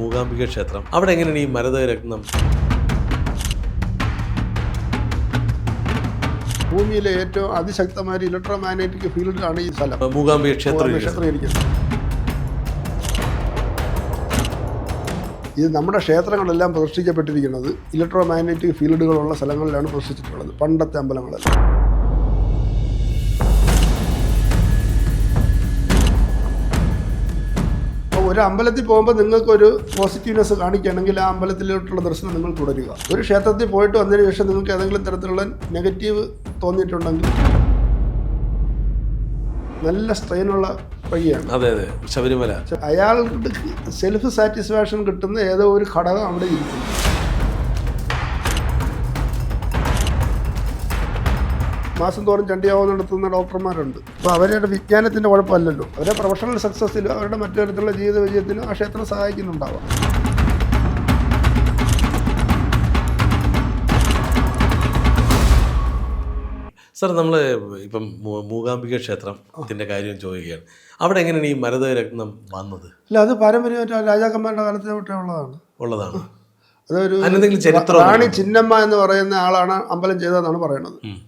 മൂകാംബിക ക്ഷേത്രം. അവിടെ എങ്ങനെയാണ് ഈ മരത രത്നം ഭൂമിയിലെ ഏറ്റവും അതിശക്തമായ ഇലക്ട്രോ മാഗ്നറ്റിക് ഫീൽഡാണ് ഈ സ്ഥലം. മൂകാംബിക ക്ഷേത്രം ക്ഷേത്രം ഇരിക്കുന്നത് ഇത് നമ്മുടെ ക്ഷേത്രങ്ങളെല്ലാം പ്രദർശിക്കപ്പെട്ടിരിക്കുന്നത് ഇലക്ട്രോ മാഗ്നറ്റിക് ഫീൽഡുകളുള്ള സ്ഥലങ്ങളിലാണ് പ്രദർശിച്ചിട്ടുള്ളത് പണ്ടത്തെ അമ്പലങ്ങളെല്ലാം. ഒരു അമ്പലത്തിൽ പോകുമ്പോൾ നിങ്ങൾക്കൊരു പോസിറ്റീവ്നെസ് കാണിക്കുകയാണെങ്കിൽ ആ അമ്പലത്തിലോട്ടുള്ള ദർശനം നിങ്ങൾ തുടരുക. ഒരു ക്ഷേത്രത്തിൽ പോയിട്ട് വന്നതിന് ശേഷം നിങ്ങൾക്ക് ഏതെങ്കിലും തരത്തിലുള്ള നെഗറ്റീവ് തോന്നിയിട്ടുണ്ടെങ്കിൽ നല്ല സ്ട്രെയിനുള്ള വഴിയാണ്. അതെ അതെ. ശബരിമല. അയാൾക്ക് സെൽഫ് സാറ്റിസ്ഫാക്ഷൻ കിട്ടുന്ന ഏതോ ഒരു ഘടകം അവിടെ ഇരിക്കുന്നു. മാസം തോറും ചണ്ടിയാവ് നടത്തുന്ന ഡോക്ടർമാരുണ്ട്. അപ്പോൾ അവരുടെ വിജ്ഞാനത്തിന്റെ കുഴപ്പമല്ലല്ലോ. അവരുടെ പ്രൊഫഷണൽ സക്സസ്സിലും അവരുടെ മറ്റു തരത്തിലുള്ള ജീവിത വിജയത്തിലും ആ ക്ഷേത്രം സഹായിക്കുന്നുണ്ടാവാം. സാർ നമ്മൾ ഇപ്പം മൂകാംബിക ക്ഷേത്രത്തിന്റെ കാര്യം ചോദിക്കുകയാണ്. അവിടെ എങ്ങനെയാണ് ഈ മരത രത്നം വന്നത്? അല്ല അത് പാരമ്പര്യമായിട്ട് രാജാക്കന്മാരുടെ കാലത്തെ തൊട്ടേ ഉള്ളതാണ്. ഉള്ളതാണ്. അതൊരു റാണി ചിന്നമ്മ എന്ന് പറയുന്ന ആളാണ് അമ്പലം ചെയ്തതെന്നാണ് പറയുന്നത്.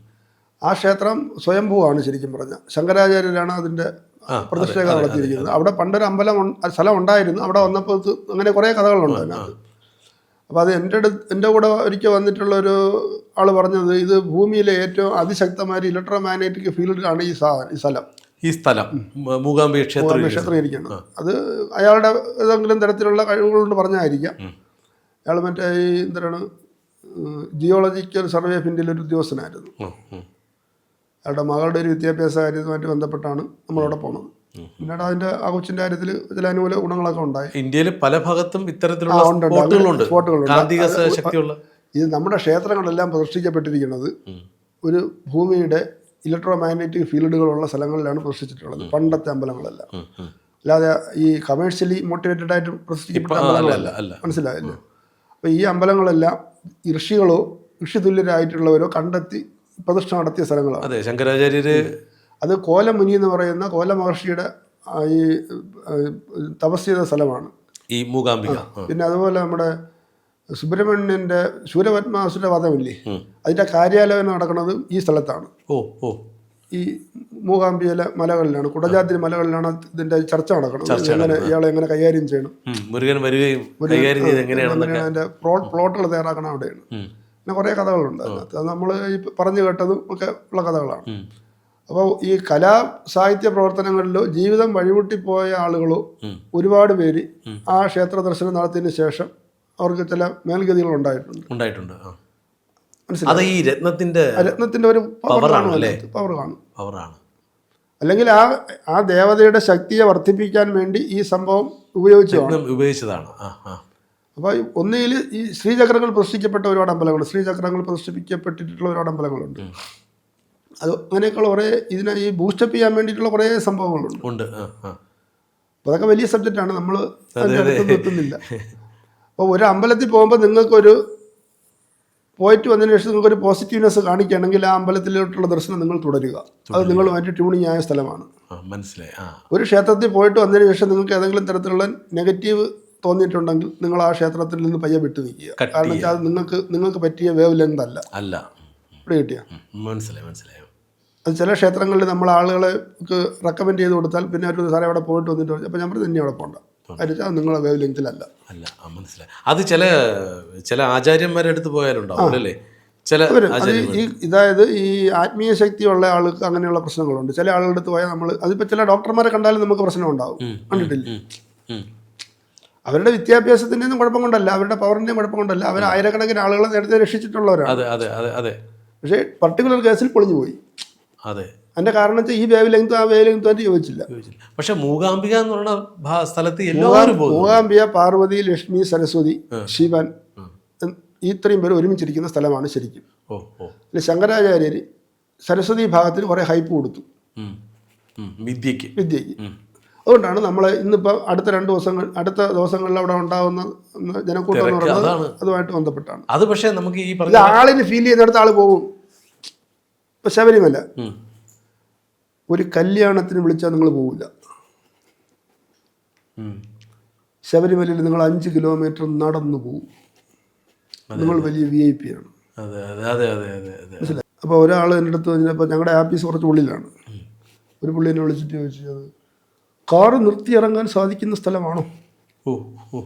ആ ക്ഷേത്രം സ്വയംഭൂവാണ് ശരിക്കും പറഞ്ഞ. ശങ്കരാചാര്യരാണ് അതിന്റെ പ്രതിഷ്ഠകൾ നടത്തിയിരിക്കുന്നത്. അവിടെ പണ്ടൊരു അമ്പലം സ്ഥലം ഉണ്ടായിരുന്നു. അവിടെ വന്നപ്പോൾ അങ്ങനെ കുറേ കഥകളുണ്ട് അതിനകത്ത്. അപ്പോൾ അത് എന്റെ അടുത്ത് എന്റെ കൂടെ ഒരിക്കൽ വന്നിട്ടുള്ള ഒരു ആൾ പറഞ്ഞത് ഇത് ഭൂമിയിലെ ഏറ്റവും അതിശക്തമായ ഇലക്ട്രോ മാഗ്നറ്റിക് ഫീൽഡാണ് ഈ സാ ഈ സ്ഥലം. ഈ സ്ഥലം. മ- മൂകാംബിക ക്ഷേത്രം അത് അയാളുടെ ഏതെങ്കിലും തരത്തിലുള്ള കഴിവുകൾ കൊണ്ട് പറഞ്ഞായിരിക്കാം. അയാൾ മറ്റേ ഈ എന്താണ് ജിയോളജിക്കൽ സർവേ ഓഫ് ഇന്ത്യയിലെ ഒരു ഉദ്യോഗസ്ഥനായിരുന്നു. അയാളുടെ മകളുടെ ഒരു വിദ്യാഭ്യാസ കാര്യവുമായിട്ട് ബന്ധപ്പെട്ടാണ് നമ്മളവിടെ പോണത്. പിന്നീട് അതിന്റെ ആ കൊച്ചിന്റെ കാര്യത്തിൽ ചില അനുകൂല ഗുണങ്ങളൊക്കെ ഉണ്ടായി. ഇന്ത്യയിൽ പല ഭാഗത്തും ഇത്തരത്തിലുള്ള. സ്പോട്ടുകളുണ്ട്. ഇത് നമ്മുടെ ക്ഷേത്രങ്ങളെല്ലാം പ്രതിഷ്ഠിക്കപ്പെട്ടിരിക്കുന്നത് ഒരു ഭൂമിയുടെ ഇലക്ട്രോ മാഗ്നറ്റിക് ഫീൽഡുകളുള്ള സ്ഥലങ്ങളിലാണ് പ്രതിഷ്ഠിച്ചിട്ടുള്ളത്. പണ്ടത്തെ അമ്പലങ്ങളെല്ലാം. അല്ലാതെ ഈ കമേഴ്ഷ്യലി മോട്ടിവേറ്റഡ് ആയിട്ട് പ്രതിഷ്ഠിക്കപ്പെട്ട അമ്പലങ്ങളല്ല മനസ്സിലായില്ലേ? അപ്പോൾ ഈ അമ്പലങ്ങളെല്ലാം ഋഷികളോ ഋഷി തുല്യരായിട്ടുള്ളവരോ കണ്ടെത്തി പ്രതിഷ്ഠ നടത്തിയ സ്ഥലങ്ങളാണ്. അതെ ശങ്കരാചാര്യര് അത് കോലമുനി എന്ന് പറയുന്ന കോല മഹർഷിയുടെ ഈ തപസ് ചെയ്ത സ്ഥലമാണ്. ഈ മൂകാംബിക. പിന്നെ അതുപോലെ നമ്മുടെ സുബ്രഹ്മണ്യന്റെ ശൂരപത്മാസുര വധമില്ലേ? അതിന്റെ കാര്യാലയം നടക്കുന്നത് ഈ സ്ഥലത്താണ്. ഓ ഓ. ഈ മൂകാംബിയിലെ മലകളിലാണ് കുടജാതിരി മലകളിലാണ് ഇതിന്റെ ചർച്ച നടക്കുന്നത്. എങ്ങനെ ഇയാളെ എങ്ങനെ കൈകാര്യം ചെയ്യണം. മുരുകൻ വരികയും കൈകാര്യം ചെയ്ത് എങ്ങനെയാണെന്നൊക്കെ. എങ്ങനെയാണ് അതിന്റെ പ്ലോട്ടുകൾ തയ്യാറാക്കണം അവിടെയാണ്. പിന്നെ കുറേ കഥകളുണ്ട്. അതിനകത്ത് അത് നമ്മൾ ഈ പറഞ്ഞു കേട്ടതും ഒക്കെ ഉള്ള കഥകളാണ്. അപ്പോൾ ഈ കലാ സാഹിത്യ പ്രവർത്തനങ്ങളിലോ ജീവിതം വഴിമുട്ടിപ്പോയ ആളുകളോ. ഒരുപാട് പേര് ആ ക്ഷേത്ര ദർശനം നടത്തിയതിന് ശേഷം അവർക്ക് ചില മേൽഗതികൾ ഉണ്ടായിട്ടുണ്ട്. ഉണ്ടായിട്ടുണ്ട്. അത് ഈ രത്നത്തിന്റെ രത്നത്തിന്റെ ഒരു? അതിനകത്ത്. പവർ കാണും. പവറാണ് അല്ലെങ്കിൽ ആ ആ ദേവതയുടെ ശക്തിയെ വർദ്ധിപ്പിക്കാൻ വേണ്ടി ഈ സംഭവം ഉപയോഗിച്ചതാണ്. ഉപയോഗിച്ചതാണ്. ആ ആ. അപ്പോൾ ഒന്നുകിൽ ഈ ശ്രീചക്രങ്ങൾ പ്രതിഷ്ഠിക്കപ്പെട്ട ഒരുപാട് അമ്പലങ്ങളുണ്ട്. ശ്രീചക്രങ്ങൾ പ്രദർശിപ്പിക്കപ്പെട്ടിട്ടുള്ള ഒരുപാട് അമ്പലങ്ങളുണ്ട്. അത് അങ്ങനെയൊക്കെയുള്ള കുറേ ഇതിനെ ഈ ബൂസ്റ്റപ്പ് ചെയ്യാൻ വേണ്ടിയിട്ടുള്ള കുറേ സംഭവങ്ങളുണ്ട്. ഉണ്ട്. അപ്പോൾ അതൊക്കെ വലിയ സബ്ജക്റ്റാണ് നമ്മൾ എത്തുന്നില്ല. അപ്പോൾ ഒരു അമ്പലത്തിൽ പോകുമ്പോൾ നിങ്ങൾക്കൊരു പോയിട്ട് വന്നതിന് ശേഷം നിങ്ങൾക്കൊരു പോസിറ്റീവ്നെസ് കാണിക്കുകയാണെങ്കിൽ ആ അമ്പലത്തിലോട്ടുള്ള ദർശനം നിങ്ങൾ തുടരുക. അത് നിങ്ങളുമായിട്ട് ട്യൂണിങ് ആയ സ്ഥലമാണ്. മനസ്സിലായി. ഒരു ക്ഷേത്രത്തിൽ പോയിട്ട് വന്നതിന് ശേഷം നിങ്ങൾക്ക് ഏതെങ്കിലും തരത്തിലുള്ള നെഗറ്റീവ് തോന്നിയിട്ടുണ്ടെങ്കിൽ നിങ്ങൾ ആ ക്ഷേത്രത്തിൽ നിന്ന് പയ്യെ വിട്ടു നിൽക്കുക. കാരണം വെച്ചാൽ അത് നിങ്ങൾക്ക് നിങ്ങൾക്ക് പറ്റിയ വേവ് ലെങ്ത് അല്ല. അല്ല. ഇവിടെ കിട്ടിയ. മനസ്സിലായി മനസ്സിലായി. അത് ചില ക്ഷേത്രങ്ങളിൽ നമ്മൾ ആളുകളെ റെക്കമെൻഡ് ചെയ്ത് കൊടുത്താൽ പിന്നെ ഒരു സാറേ അവിടെ പോയിട്ട് വന്നിട്ട്. അപ്പോൾ ഞാൻ പറഞ്ഞു തന്നെ അവിടെ പോകണ്ട കാര്യം വെച്ചാൽ നിങ്ങളെ വേവ് ലെങ്തിലല്ല അല്ല. മനസ്സിലായി. അത് ചില ചില ആചാര്യന്മാരെ അടുത്ത് പോയാലുണ്ടാവും അല്ലേ? ചില അത് ഈ ഇതായത് ഈ ആത്മീയ ശക്തിയുള്ള ആൾക്ക് അങ്ങനെയുള്ള പ്രശ്നങ്ങളുണ്ട്. ചില ആളുകളുടെ അടുത്ത് പോയാൽ നമ്മൾ അതിപ്പോ ചില ഡോക്ടർമാരെ കണ്ടാലും നമുക്ക് പ്രശ്നം ഉണ്ടാവും കണ്ടിട്ടില്ല. അവരുടെ വിദ്യാഭ്യാസത്തിന്റെ ഒന്നും കുഴപ്പം കൊണ്ടല്ല അവരുടെ പവറിന്റെയും കുഴപ്പം കൊണ്ടല്ല അവർ ആയിരക്കണക്കിന് ആളുകളെ നേരത്തെ രക്ഷിച്ചിട്ടുള്ളവരാണ്. അതെ അതെ അതെ അതെ. പക്ഷേ പർട്ടിക്കുലർ കേസിൽ പൊളിഞ്ഞു പോയി അതെ. അതിന്റെ കാരണം വെച്ചാൽ ഈ വേവ് ലെങ്ത് ആ വേവ് ലെങ്ത് യോജിച്ചില്ല. ചോദിച്ചില്ല. പക്ഷേ മൂകാംബിക എന്ന് പറയുന്ന സ്ഥലത്ത് എല്ലാവരും പോകും മൂകാംബിയ പാർവതി ലക്ഷ്മി സരസ്വതി ശിവൻ ഇത്രയും പേര് ഒരുമിച്ചിരിക്കുന്ന സ്ഥലമാണ് ശരിക്കും. പിന്നെ ശങ്കരാചാര്യർ സരസ്വതി ഭാഗത്തിന് കുറേ ഹൈപ്പ് കൊടുത്തു. വിദ്യക്ക്. വിദ്യക്ക്. അതുകൊണ്ടാണ് നമ്മൾ ഇന്നിപ്പോൾ അടുത്ത രണ്ട് ദിവസങ്ങൾ അടുത്ത ദിവസങ്ങളിൽ അവിടെ ഉണ്ടാകുന്ന ജനക്കൂട്ടം എന്ന് പറയുന്നത് അതുമായിട്ട് ബന്ധപ്പെട്ടാണ്. അത് പക്ഷേ നമുക്ക് ഈ പറഞ്ഞ ആളിന് ഫീൽ ചെയ്യുന്നിടത്ത് ആൾ പോകും. ഇപ്പം ശബരിമല. ഒരു കല്യാണത്തിന് വിളിച്ചാൽ നിങ്ങൾ പോവില്ല. ഉം. ശബരിമലയിൽ നിങ്ങൾ അഞ്ച് കിലോമീറ്റർ നടന്നു പോകും നിങ്ങൾ വലിയ വി ഐ പി ആണ്. മനസ്സിലായി? അപ്പോൾ ഒരാൾ എന്റെ അടുത്ത് കഴിഞ്ഞപ്പോൾ ഞങ്ങളുടെ ആഫീസ് കുറച്ച് ഉള്ളിലാണ്. ഒരു പുള്ളി എന്നെ വിളിച്ചിട്ട് ചോദിച്ചത് കാറ് നിർത്തി ഇറങ്ങാൻ സാധിക്കുന്ന സ്ഥലമാണോ? ഓ ഓ.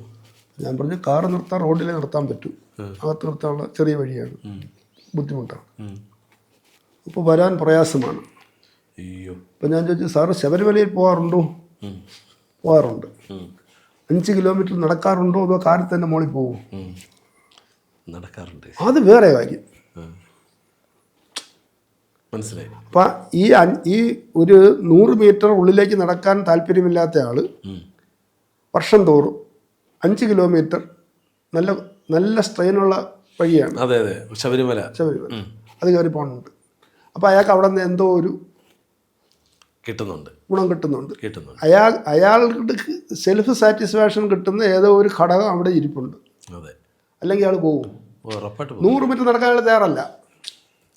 ഞാൻ പറഞ്ഞു കാറ് നിർത്താൻ റോഡിലെ നിർത്താൻ പറ്റൂ. അകത്ത് നിർത്താനുള്ള ചെറിയ വഴിയാണ്. ബുദ്ധിമുട്ടാണ്. അപ്പോൾ വരാൻ പ്രയാസമാണ്. അയ്യോ. അപ്പം ഞാൻ ചോദിച്ചു സാറ് ശബരിമലയിൽ പോകാറുണ്ടോ. പോകാറുണ്ട്. അഞ്ച് കിലോമീറ്റർ നടക്കാറുണ്ടോ? അതോ കാറിൽ തന്നെ മോളിൽ പോകും നടക്കാറുണ്ട്. അത് വേറെ കാര്യം. മനസ്സിലായി. അപ്പം ഈ ഈ ഒരു നൂറ് മീറ്റർ ഉള്ളിലേക്ക് നടക്കാൻ താല്പര്യമില്ലാത്ത ആൾ വർഷം തോറും അഞ്ച് കിലോമീറ്റർ നല്ല നല്ല സ്ട്രെയിനുള്ള വഴിയാണ്. അതെ അതെ. ശബരിമല. ശബരിമല. അത് കയറി പോകുന്നുണ്ട് അപ്പോൾ അയാൾക്ക് അവിടെ നിന്ന് എന്തോ ഒരു കിട്ടുന്നുണ്ട്. ഗുണം കിട്ടുന്നുണ്ട്. കിട്ടുന്നുണ്ട്. അയാൾ അയാൾക്ക് സെൽഫ് സാറ്റിസ്ഫാക്ഷൻ കിട്ടുന്ന ഏതോ ഒരു ഘടകം അവിടെ ഇരിപ്പുണ്ട്. അതെ. അല്ലെങ്കിൽ അയാൾ പോകും നൂറ് മീറ്റർ നടക്കാൻ അയാൾ തയ്യാറല്ല.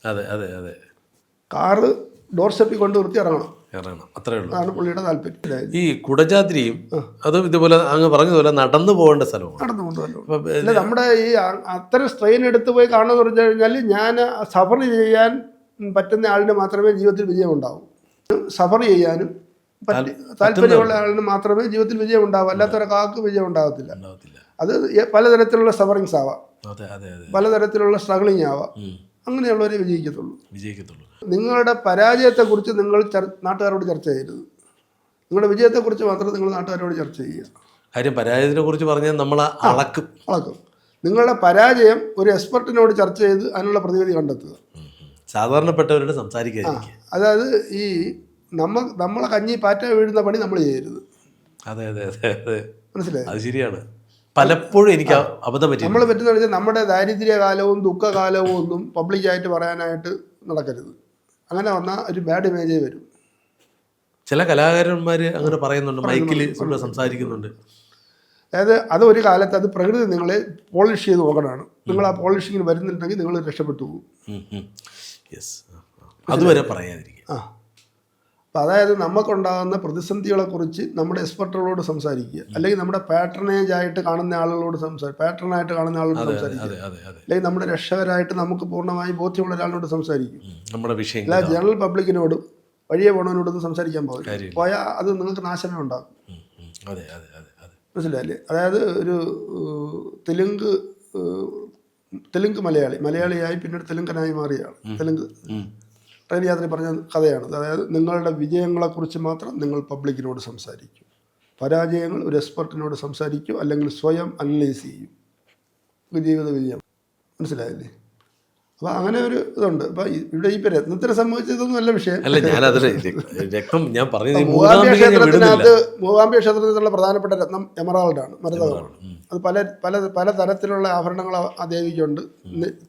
അതെ അതെ അതെ. കാറ് ഡോർ സ്റ്റെപ്പിൽ കൊണ്ട് നിർത്തി ഇറങ്ങണം. ഇറങ്ങണം. അത്രേ ഉള്ളൂ. അതാണ് പുള്ളിയുടെ താല്പര്യം. ഈ കുടജാദ്രിയും അതും ഇതുപോലെ അങ്ങ് പറഞ്ഞതുപോലെ നടന്നു പോകേണ്ട സ്ഥലമാണ്. നടന്നു അപ്പൊ നമ്മുടെ ഈ അത്ര അത്തരം സ്ട്രെയിൻ എടുത്തു പോയി കാണുമെന്ന് പറഞ്ഞു കഴിഞ്ഞാൽ ഞാൻ സഫർ ചെയ്യാൻ പറ്റുന്ന ആളിന് മാത്രമേ ജീവിതത്തിൽ വിജയം ഉണ്ടാവൂ. സഫർ ചെയ്യാനും താല്പര്യമുള്ള ആളിന് മാത്രമേ ജീവിതത്തിൽ വിജയം ഉണ്ടാവൂ. അല്ലാത്തൊരാൾക്ക് വിജയം ഉണ്ടാകത്തില്ല അത് പലതരത്തിലുള്ള സഫറിങ്സ് ആവാം. പലതരത്തിലുള്ള സ്ട്രഗ്ലിങ് ആവാം. അങ്ങനെയുള്ളവരെ വിജയിക്കത്തുള്ളൂ. വിജയിക്കത്തുള്ളൂ. നിങ്ങളുടെ പരാജയത്തെക്കുറിച്ച് നിങ്ങൾ നാട്ടുകാരോട് ചർച്ച ചെയ്യരുത്. നിങ്ങളുടെ വിജയത്തെക്കുറിച്ച് മാത്രം നിങ്ങൾ നാട്ടുകാരോട് ചർച്ച ചെയ്യുക. കാര്യം പരാജയത്തിനെ കുറിച്ച് പറഞ്ഞാൽ നമ്മൾ അളക്കും. അളക്കും. നിങ്ങളുടെ പരാജയം ഒരു എക്സ്പെർട്ടിനോട് ചർച്ച ചെയ്ത് അതിനുള്ള പ്രതിവിധി കണ്ടെത്തുക. സാധാരണപ്പെട്ടവരോട് സംസാരിക്കുക അതായത് ഈ നമ്മൾ നമ്മളെ കഞ്ഞി പാറ്റ വീഴുന്ന പണി നമ്മൾ ചെയ്യരുത്. അതെ അതെ അതെ അതെ. മനസ്സിലായി? അത് ശരിയാണ്. പലപ്പോഴും എനിക്ക് അബദ്ധം പറ്റി നമ്മൾ പറ്റുന്ന വെച്ചാൽ നമ്മുടെ ദാരിദ്ര്യകാലവും ദുഃഖകാലവും ഒന്നും പബ്ലിക്കായിട്ട് പറയാനായിട്ട് നടക്കരുത്. അങ്ങനെ വന്നാൽ ഒരു ബാഡ് ഇമേജേ വരും. ചില കലാകാരന്മാർ അങ്ങനെ പറയുന്നുണ്ട് മൈക്കിൽ സംസാരിക്കുന്നുണ്ട്. അതായത് അത് ഒരു കാലത്ത് അത് പ്രകൃതി നിങ്ങളെ പോളിഷ് ചെയ്ത് നോക്കണമാണ് നിങ്ങൾ ആ പോളിഷിങ്ങിന് വരുന്നുണ്ടെങ്കിൽ നിങ്ങൾ രക്ഷപ്പെട്ടു പോകും. അതുവരെ പറയാതിരിക്കും ആ. അപ്പം അതായത് നമുക്കുണ്ടാകുന്ന പ്രതിസന്ധികളെക്കുറിച്ച് നമ്മുടെ എക്സ്പെർട്ടുകളോട് സംസാരിക്കുക. അല്ലെങ്കിൽ നമ്മുടെ പാറ്റേണേജ് ആയിട്ട് കാണുന്ന ആളുകളോട് സംസാരിക്കുക പാറ്റേണായിട്ട് കാണുന്ന ആളോട് സംസാരിക്കുക. അല്ലെങ്കിൽ നമ്മുടെ രക്ഷകരായിട്ട് നമുക്ക് പൂർണമായി ബോധ്യമുള്ള ഒരാളോട് സംസാരിക്കും. നമ്മുടെ വിഷയം അല്ല ജനറൽ പബ്ലിക്കിനോടും വഴിയെ പോണവനോടൊന്നും സംസാരിക്കാൻ പോകില്ല കാര്യമില്ല. പോയാൽ അത് നിങ്ങൾക്ക് നാശമേ ഉണ്ടാകും മനസ്സിലായില്ലേ? അതായത് ഒരു തെലുങ്ക് തെലുങ്ക് മലയാളി. മലയാളിയായി പിന്നീട് തെലുങ്കനായി മാറിയ ആൾ തെലുങ്ക് ഉം. ട്രെയിൻ യാത്ര പറഞ്ഞ കഥയാണ് അതായത് നിങ്ങളുടെ വിജയങ്ങളെക്കുറിച്ച് മാത്രം നിങ്ങൾ പബ്ലിക്കിനോട് സംസാരിക്കും. പരാജയങ്ങൾ ഒരു എക്സ്പെർട്ടിനോട് സംസാരിക്കും അല്ലെങ്കിൽ സ്വയം അനലൈസ് ചെയ്യും. ജീവിത വിജയം. മനസ്സിലായില്ലേ? അപ്പോൾ അങ്ങനെ ഒരു ഇതുണ്ട്. അപ്പോൾ ഇവിടെ ഈ രത്നത്തിന് സംബന്ധിച്ചതൊന്നും അല്ല വിഷയം. അല്ല ക്ഷേത്രത്തിനുള്ള രക്തം ഞാൻ പറഞ്ഞത് പ്രധാനപ്പെട്ട രത്നം എമറാൾഡാണ് മരതകമാണ്. അത് പല പല പല തരത്തിലുള്ള ആഭരണങ്ങൾ ആ ദേവിക്കുണ്ട്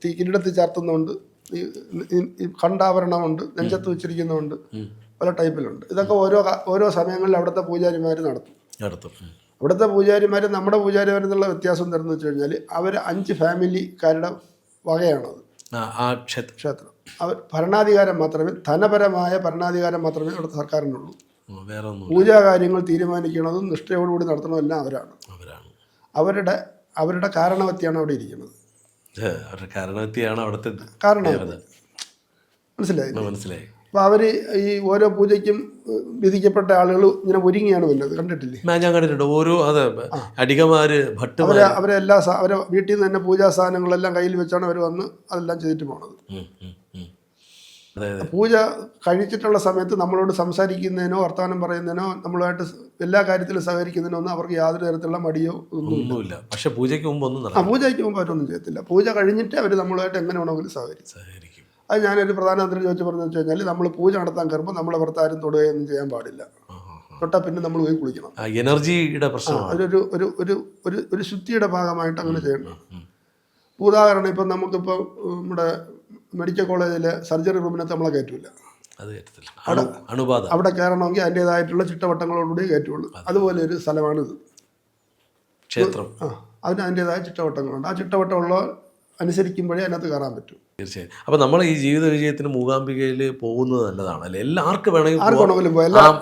കിരീടത്തിൽ ചാർത്തുന്നുണ്ട്. ഈ കണ്ടാഭരണമുണ്ട് നെഞ്ചത്ത് വെച്ചിരിക്കുന്നുണ്ട് പല ടൈപ്പിലുണ്ട്. ഇതൊക്കെ ഓരോ ഓരോ സമയങ്ങളിൽ അവിടുത്തെ പൂജാരിമാർ നടത്തും. നടത്തും. അവിടുത്തെ പൂജാരിമാർ നമ്മുടെ പൂജാരിമാർ എന്നുള്ള വ്യത്യാസം എന്താണെന്ന് വെച്ച് കഴിഞ്ഞാൽ അവർ അഞ്ച് ഫാമിലിക്കാരുടെ വകയാണത്. ആ ക്ഷേത്രം. അവർ ഭരണാധികാരം മാത്രമേ ധനപരമായ ഭരണാധികാരം മാത്രമേ അവിടുത്തെ സർക്കാരിനുള്ളൂ. പൂജാ കാര്യങ്ങൾ തീരുമാനിക്കുന്നതും നിഷ്ഠയോടുകൂടി നടത്തണതെല്ലാം അവരാണ്. അവരാണ്. അവരുടെ അവരുടെ കാരണവത്തിയാണ് അവിടെ ഇരിക്കുന്നത്. അവരുടെ കാരണവത്തിയാണ് അവിടുത്തെ കാരണവത്തി. മനസ്സിലായി. മനസ്സിലായി. അപ്പോൾ അവർ ഈ ഓരോ പൂജയ്ക്കും വിധിക്കപ്പെട്ട ആളുകൾ ഇങ്ങനെ ഒരുങ്ങിയാണ് വരുന്നത്. കണ്ടിട്ടില്ലേ? ഞാൻ കണ്ടിട്ടുണ്ട്. ഓരോ അതെ അടികമാര് ഭട്ടുമാര് അവരെ എല്ലാ അവരെ വീട്ടിൽ നിന്ന് തന്നെ പൂജാ സാധനങ്ങളെല്ലാം കയ്യിൽ വെച്ചാണ് അവർ വന്ന് അതെല്ലാം ചെയ്തിട്ട് പോണത്. പൂജ കഴിച്ചിട്ടുള്ള സമയത്ത് നമ്മളോട് സംസാരിക്കുന്നതിനോ വർത്തമാനം പറയുന്നതിനോ നമ്മളുമായിട്ട് എല്ലാ കാര്യത്തിലും സഹകരിക്കുന്നതിനോ ഒന്നും അവർക്ക് യാതൊരു തരത്തിലുള്ള മടിയോ ഒന്നുമില്ല. പക്ഷെ പൂജയ്ക്ക് മുമ്പ് ഒന്നും ആ പൂജയ്ക്ക് മുമ്പ് അവരൊന്നും ചെയ്യത്തില്ല. പൂജ കഴിഞ്ഞിട്ട് അവർ നമ്മളുമായിട്ട് എങ്ങനെ വേണമെങ്കിലും സഹകരിക്കും. സഹകരിക്കും. അത് ഞാനൊരു പ്രധാനമന്ത്രി ചോദിച്ചു പറഞ്ഞു വെച്ച് കഴിഞ്ഞാൽ നമ്മൾ പൂജ നടത്താൻ കയറുമ്പോൾ നമ്മളെ ഭർത്താരും തൊടുകയൊന്നും ചെയ്യാൻ പാടില്ല. തൊട്ടാൽ പിന്നെ നമ്മൾ പോയി കുളിക്കണം. എനർജിയുടെ പ്രശ്നം അതൊരു ഒരു ഒരു ഒരു ഒരു ശുദ്ധിയുടെ ഭാഗമായിട്ട് അങ്ങനെ ചെയ്യണം. ഉദാഹരണം ഇപ്പം നമുക്കിപ്പോൾ നമ്മുടെ മെഡിക്കൽ കോളേജിൽ സർജറി റൂമിനകത്ത് നമ്മളെ കയറ്റില്ല അത് അണുബാധ. അവിടെ കയറണമെങ്കിൽ അതിന്റേതായിട്ടുള്ള ചിട്ടവട്ടങ്ങളോടുകൂടി കയറ്റുള്ളൂ. അതുപോലെ ഒരു സ്ഥലമാണിത്. ക്ഷേത്രം. ആ അതിന് അതിന്റേതായ ചിട്ടവട്ടങ്ങളുണ്ട്. ആ ചിട്ടവട്ടമുള്ള അനുസരിക്കുമ്പോഴേ അതിനകത്ത് കയറാൻ പറ്റും. തീർച്ചയായും. അപ്പൊ നമ്മൾ ഈ ജീവിത വിജയത്തിന് മൂകാംബികയിൽ പോകുന്നത് നല്ലതാണ്. അല്ലെ? എല്ലാവർക്കും വേണമെങ്കിൽ ആർക്ക്. വേണമെങ്കിലും പോകാം.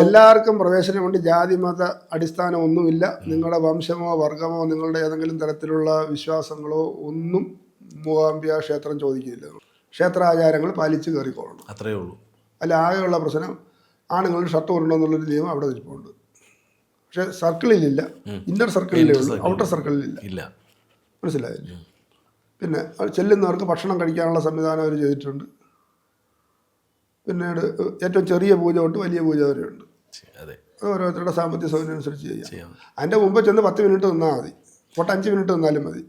എല്ലാവർക്കും പ്രവേശനമുണ്ട് ജാതി മത അടിസ്ഥാനം ഒന്നുമില്ല. നിങ്ങളുടെ വംശമോ വർഗമോ നിങ്ങളുടെ ഏതെങ്കിലും തരത്തിലുള്ള വിശ്വാസങ്ങളോ ഒന്നും മൂകാംബിക ക്ഷേത്രം ചോദിക്കില്ല ക്ഷേത്രാചാരങ്ങൾ പാലിച്ച് കയറിക്കോളണം. അത്രേ ഉള്ളൂ. അല്ല ആകെയുള്ള പ്രശ്നം ആണുങ്ങൾ ഷർട്ട് കൊണ്ടുണ്ടെന്നുള്ളൊരു നിയമം അവിടെ ഇരിപ്പുണ്ട് പക്ഷെ സർക്കിളിലില്ല. ഇന്നർ സർക്കിളിലേ ഉള്ളൂ. ഔട്ടർ സർക്കിളിലില്ല. ഇല്ല. മനസ്സിലായില്ലേ? പിന്നെ ചെല്ലുന്നവർക്ക് ഭക്ഷണം കഴിക്കാനുള്ള സംവിധാനം അവർ ചെയ്തിട്ടുണ്ട്. പിന്നീട് ഏറ്റവും ചെറിയ പൂജ തൊട്ട് വലിയ പൂജ വരെയുണ്ട് അതെ. ഓരോരുത്തരുടെ സാമ്പത്തിക സൗകര്യം അനുസരിച്ച് ചെയ്യാം. അതിന്റെ മുമ്പ് ചെന്ന് പത്ത് മിനിറ്റ് നിന്നാൽ മതി. പോട്ടെ അഞ്ച് മിനിറ്റ് നിന്നാലും മതി.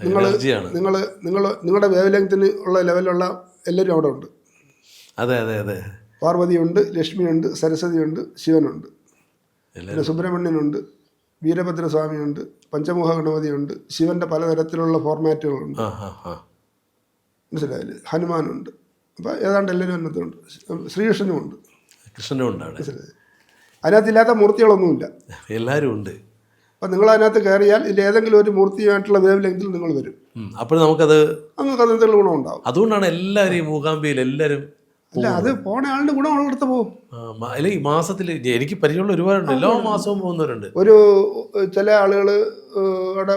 നിങ്ങൾ നിങ്ങൾ നിങ്ങൾ നിങ്ങളുടെ വേവ് ലെങ്ത്തിന് ഉള്ള ലെവലുള്ള എല്ലാവരും അവിടെ ഉണ്ട്. അതെ അതെ അതെ. പാർവതിയുണ്ട് ലക്ഷ്മിയുണ്ട് സരസ്വതിയുണ്ട് ശിവനുണ്ട്. പിന്നെ സുബ്രഹ്മണ്യനുണ്ട് വീരഭദ്രസ്വാമിയുണ്ട് പഞ്ചമുഖ ഗണപതിയുണ്ട് ശിവന്റെ പലതരത്തിലുള്ള ഫോർമാറ്റുകളുണ്ട്. മനസ്സിലായില്ലേ? ഹനുമാനുണ്ട്. അപ്പോൾ ഏതാണ്ട് എല്ലാവരും അതിനകത്തുണ്ട്. ശ്രീകൃഷ്ണനും ഉണ്ട് കൃഷ്ണനും ഉണ്ട് മനസ്സിലായി? അതിനകത്തില്ലാത്ത മൂർത്തികളൊന്നുമില്ല. എല്ലാവരും ഉണ്ട്. അപ്പം നിങ്ങൾ അതിനകത്ത് കയറിയാൽ ഇതിൽ ഏതെങ്കിലും ഒരു മൂർത്തിയായിട്ടുള്ള വേവ് ലെങ്തിൽ നിങ്ങൾ വരും. അപ്പോൾ നമുക്കത് നിങ്ങൾക്ക് അത് എന്തെങ്കിലും ഗുണമുണ്ടാവും അതുകൊണ്ടാണ് എല്ലാവരും ഈ മൂകാംബിയിൽ എല്ലാവരും അല്ല അത് പോണ ആളുടെ ഗുണം ഗുണമുള്ളിടത്ത് പോകും. അല്ലെ ഈ മാസത്തിൽ എനിക്ക് പരിചയമുള്ള ഒരുപാടുണ്ട് എല്ലാ മാസവും പോകുന്നവരുണ്ട്. ഒരു ചില ആളുകൾ അവിടെ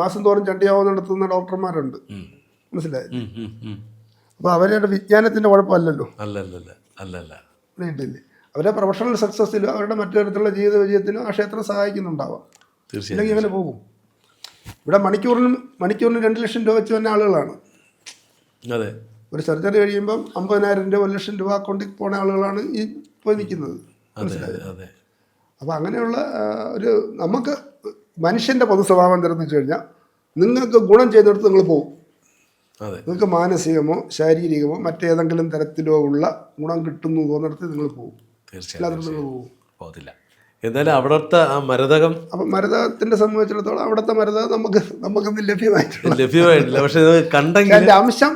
മാസം തോറും ചണ്ടിയാവുന്ന നടത്തുന്ന ഡോക്ടർമാരുണ്ട്. മനസ്സിലായി? അപ്പൊ അവരുടെ വിജ്ഞാനത്തിന്റെ കുഴപ്പമല്ലല്ലോ. അല്ല അല്ല അവരുടെ പ്രൊഫഷണൽ സക്സസ്സിലും അവരുടെ മറ്റു തരത്തിലുള്ള ജീവിത വിജയത്തിലും ആ ക്ഷേത്രം സഹായിക്കുന്നുണ്ടാവാം. തീർച്ചയായും ഇങ്ങനെ അങ്ങനെ പോകും. ഇവിടെ മണിക്കൂറിന് മണിക്കൂറിന് രണ്ട് ലക്ഷം രൂപ വെച്ച് തന്നെ ആളുകളാണ്. അതെ. ഒരു സർജറി കഴിയുമ്പം അമ്പതിനായിരം രൂപ ഒരു ലക്ഷം രൂപ അക്കൗണ്ടിൽ പോണ ആളുകളാണ് ഈ പോയി നിൽക്കുന്നത്. അതെ അപ്പോൾ അങ്ങനെയുള്ള ഒരു നമുക്ക് മനുഷ്യന്റെ പൊതു സ്വഭാവം എന്താണെന്ന് വെച്ച് കഴിഞ്ഞാൽ നിങ്ങൾക്ക് ഗുണം ചെയ്തെടുത്ത് നിങ്ങൾ പോകും. അതെ. നിങ്ങൾക്ക് മാനസികമോ ശാരീരികമോ മറ്റേതെങ്കിലും തരത്തിലോ ഉള്ള ഗുണം കിട്ടുന്നു തോന്നിടത്ത് നിങ്ങൾ പോകും. തീർച്ചയായും പോകത്തില്ല. എന്തായാലും അവിടുത്തെ ആ മരതകം അപ്പം മരതകത്തിന്റെ സംബന്ധിച്ചിടത്തോളം അവിടുത്തെ മരതകം നമുക്ക് നമുക്കൊന്നും ലഭ്യമായിട്ടില്ല ലഭ്യമായിട്ടില്ല. പക്ഷെ കണ്ടെങ്കിൽ അതിന്റെ അംശം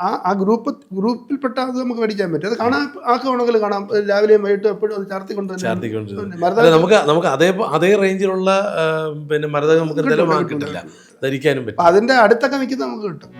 ആ- ആ ഗ്രൂപ്പ് ഗ്രൂപ്പിൽപ്പെട്ട അത് നമുക്ക് പഠിക്കാൻ പറ്റും. അത് കാണാൻ ആക്കുകയാണെങ്കിൽ കാണാം. രാവിലെയും വൈകിട്ടും എപ്പോഴും അത് ചാർത്തിക്കൊണ്ട് അല്ല നമുക്ക് നമുക്ക് അതേ അതേ റേഞ്ചിലുള്ള പിന്നെ മരതകം നമുക്ക് കിട്ടില്ല ധരിക്കാനും പറ്റും അതിന്റെ അതിന്റെ അടുത്തൊക്കെ നിൽക്കുന്നത് നമുക്ക് കിട്ടും.